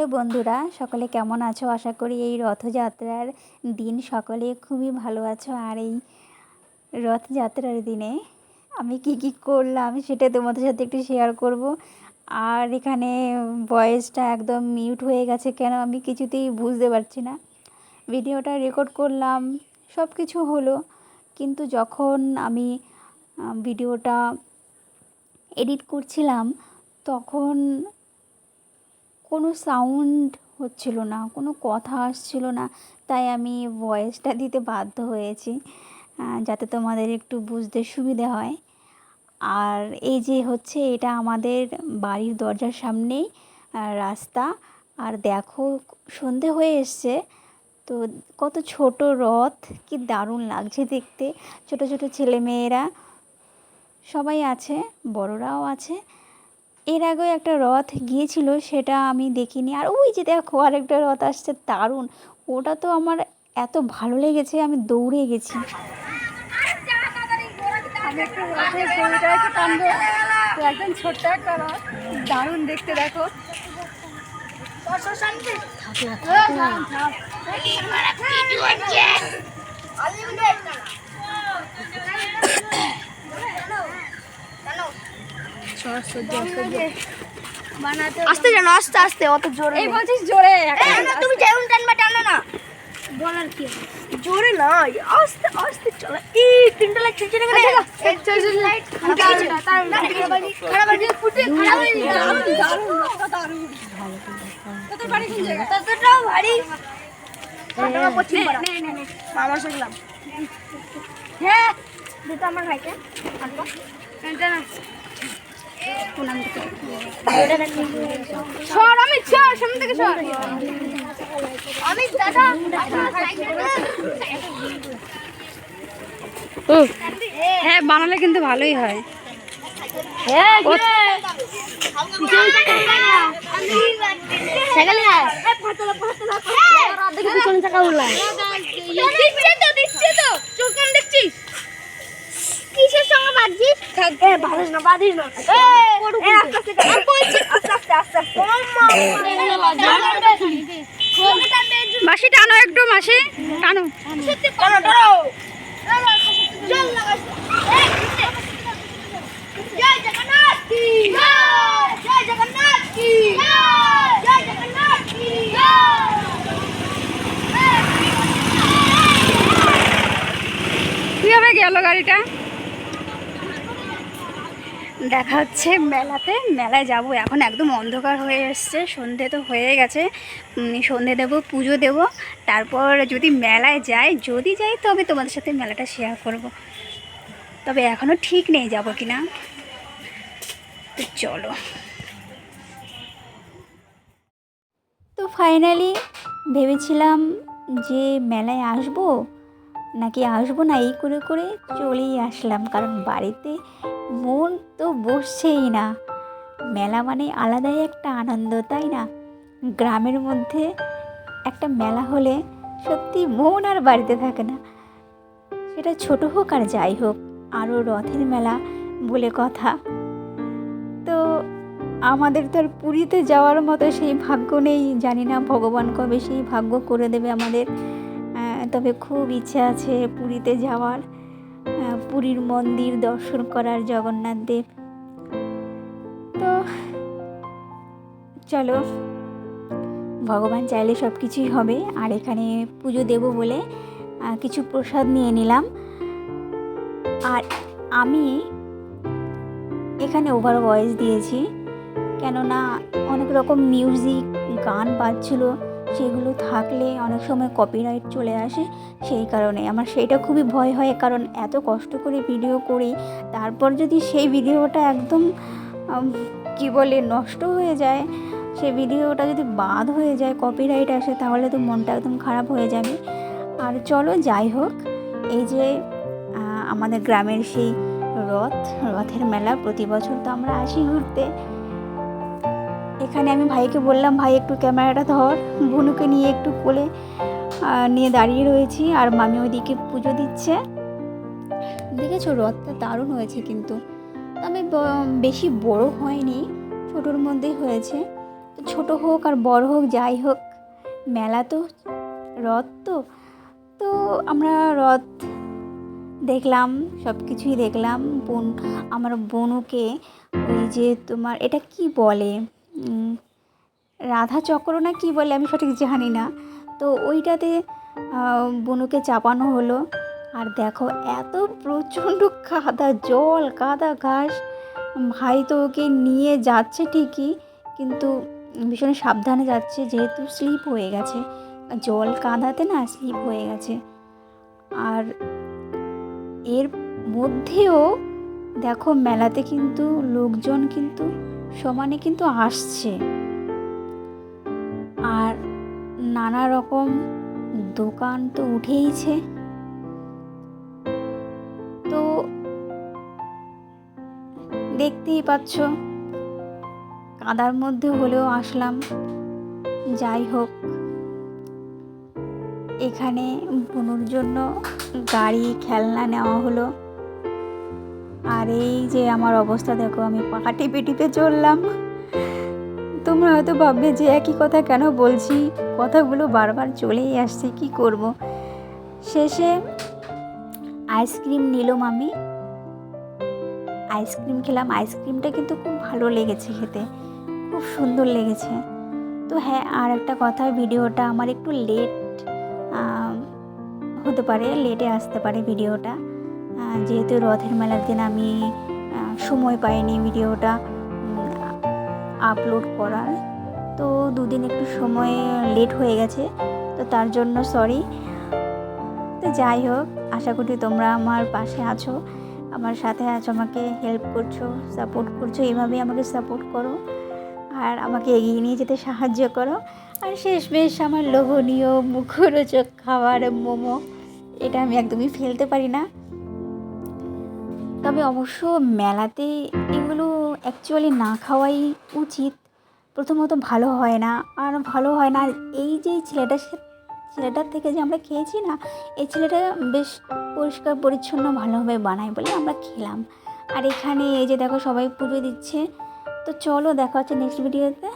Hello বন্ধুরা, সকলে কেমন আছো? আশা করি এই রথযাত্রার দিন সকলে খুবই ভালো আছো। আর এই রথযাত্রার দিনে আমি কি কি করলাম সেটা তোমাদের সাথে একটু শেয়ার করব। আর এখানে ভয়েসটা একদম মিউট হয়ে গেছে কেন আমি কিছুতেই বুঝতে পারছি না। ভিডিওটা রেকর্ড করলাম সব কিছু হলো। কিন্তু যখন আমি ভিডিওটা এডিট করছিলাম, তখন কোনো সাউন্ড হচ্ছিল না, কোনো কথা আসছিল না, তাই আমি ভয়েসটা দিতে বাধ্য হয়েছি যাতে তোমাদের একটু বুঝতে সুবিধে হয়। আর এই যে হচ্ছে এটা আমাদের বাড়ির দরজার সামনেই রাস্তা। আর দেখো সন্ধে হয়ে এসছে, তো কত ছোট রথ, কি দারুণ লাগছে দেখতে। ছোট ছোট ছেলে মেয়েরা সবাই আছে, বড়রাও আছে এর আগেও একটা রথ গিয়েছিল সেটা আমি দেখিনি। আর ওই যে দেখো আরেকটা রথ আসছে দারুণ। ওটা তো আমার এত ভালো লেগেছে আমি দৌড়ে গেছি। আমি একটু রথের দড়িটা টানবো। তো একদম ছোট্ট একটা রথ দারুণ দেখতে দেখো। আস্তে জানো আস্তে আস্তে অত জোরে এই বলছিস জোরে? তুমি যেমন টানবা টানো না। বলার কি জোরে নয় আস্তে আস্তে চলো। এই তিনটা লাইট চলছে না হয়ে শুনলাম হ্যাঁ। দিতে আমার ভাইকে। আনব সর আমি সর সামনে থেকে সর। আমি দাদা হ্যাঁ বানালে কিন্তু ভালোই হয়। তো চোখ দেখছিস? কিসের সঙ্গে বাজছিস এ বাজিস না বাজিস না। এ আস্তে আস্তে আমি বলছি আস্তে আস্তে আস্তে আস্তে মাসি টানো একটু মাসি। টানো। টানো টানো। জল লাগাস জয় জগন্নাথ কি জয় জগন্নাথ কি জয় জগন্নাথ কি কীভাবে গেল গাড়িটা? দেখা হচ্ছে মেলাতে, মেলায় যাব। এখন একদম অন্ধকার হয়ে এসছে, সন্ধে তো হয়ে গেছে। সন্ধে দেবো, পুজো দেব। তারপর যদি মেলায় যাই, যদি যাই, তবে তোমাদের সাথে মেলাটা শেয়ার করব। তবে এখনও ঠিক নেই যাব কি না তো চলো। তো ফাইনালি ভেবেছিলাম যে মেলায় আসব। নাকি আসব না? এই করে করে চলেই আসলাম, কারণ বাড়িতে মন তো বসছেই না। মেলা মানে আলাদাই একটা আনন্দ, তাই না? গ্রামের মধ্যে একটা মেলা হলে সত্যি মন আর বাড়িতে থাকে না। সেটা ছোট হোক আর যাই হোক, আরও রথের মেলা বলে কথা। তো আমাদের তো আর পুরীতে যাওয়ার মতো সেই ভাগ্য নেই, জানি না ভগবান কবে সেই ভাগ্য করে দেবে আমাদের। তবে খুব ইচ্ছা আছে পুরীতে যাওয়ার। পুরীর মন্দির দর্শন করার জগন্নাথ দেব। তো চলো, ভগবান চাইলে সব কিছুই হবে। আর এখানে পুজো দেব বলে কিছু প্রসাদ নিয়ে নিলাম। আর আমি এখানে ওভার ভয়েস দিয়েছি। কেননা অনেক রকম মিউজিক গান বাজছিল। সেগুলো থাকলে অনেক সময় কপিরাইট চলে আসে, সেই কারণে। আমার সেইটা খুবই ভয় হয়, কারণ এত কষ্ট করে ভিডিও করি, তারপর যদি সেই ভিডিওটা একদম কি বলে, নষ্ট হয়ে যায়, সেই ভিডিওটা যদি বাদ হয়ে যায় কপিরাইট আসে, তাহলে তো মনটা একদম খারাপ হয়ে যাবে। আর চলো, যাই হোক, এই যে আমাদের গ্রামের সেই রথ, রথের মেলা, প্রতি বছর তো আমরা আসি ঘুরতে। এখানে আমি ভাইকে বললাম, ভাই, একটু ক্যামেরাটা ধর বুনুকে নিয়ে একটু কোলে নিয়ে দাঁড়িয়ে রয়েছি, আর মামি ওইদিকে পুজো দিচ্ছে। দেখেছ, রথটা দারুণ হয়েছে কিন্তু। ব- বেশি বড় হয়নি, ছোটোর মধ্যেই হয়েছে। তো ছোট হোক আর বড় হোক, যাই হোক, মেলা তো, রথ তো। তো আমরা রথ দেখলাম সব কিছুই দেখলাম। বোন, আমার বনুকে, ওই যে তোমার, এটা কি বলে? রাধা চক্র না কি বলে আমি সঠিক জানি না। তো ওইটাতে বনুকে চাপানো হলো। আর দেখো এত প্রচণ্ড কাদা, জল, কাদা, ঘাস। ভাই তো ওকে নিয়ে যাচ্ছে ঠিকই, কিন্তু ভীষণ সাবধানে যাচ্ছে যেহেতু স্লিপ হয়ে গেছে। জল কাদাতে না স্লিপ হয়ে গেছে। আর এর মধ্যেও দেখো, মেলাতে কিন্তু লোকজন কিন্তু সমানে কিন্তু আসছে। আর নানা রকম দোকান তো উঠেইছে। তো দেখতেই পাচ্ছ, কাদার মধ্যে হলেও আসলাম। যাই হোক, এখানে বনুর জন্য গাড়ি, খেলনা নেওয়া হলো। আর এই যে আমার অবস্থা, দেখো আমি পাকা টিপে টিপে চললাম। তোমরা হয়তো ভাববে যে একই কথা কেন বলছি? কথাগুলো বারবার চলেই আসছে, কি করব? শেষে আইসক্রিম নিলাম আমি। আইসক্রিম খেলাম, আইসক্রিমটা কিন্তু খুব ভালো লেগেছে খেতে, খুব সুন্দর লেগেছে। তো হ্যাঁ আর একটা কথা, ভিডিওটা আমার একটু লেট হতে পারে লেটে আসতে পারে ভিডিওটা। যেহেতু রথের মেলার দিন আমি সময় পাইনি ভিডিওটা আপলোড করার, তো দুদিন একটু সময় লেট হয়ে গেছে, তো তার জন্য সরি তো যাই হোক, আশা করি তোমরা আমার পাশে আছো, আমার সাথে আছো, আমাকে হেল্প করছ সাপোর্ট করছ এভাবেই আমাকে সাপোর্ট করো, আর আমাকে এগিয়ে নিয়ে যেতে সাহায্য করো। আর শেষ বেশ আমার লোভনীয় মুখরোচক খাবার মোমো, এটা আমি একদমই ফেলতে পারি না। তবে অবশ্য মেলাতে এগুলো অ্যাকচুয়ালি না খাওয়াই উচিত। প্রথমত ভালো হয় না, আর ভালো হয় না এই যে ছেলেটা ছেলেটার থেকে যে আমরা খেয়েছি না, এই ছেলেটা বেশ পরিষ্কার, পরিচ্ছন্ন, ভালোভাবে বানায় বলে আমরা খেলাম। আর এখানে এই যে দেখো সবাই পুজো দিচ্ছে। তো চলো দেখা হচ্ছে নেক্সট ভিডিওতে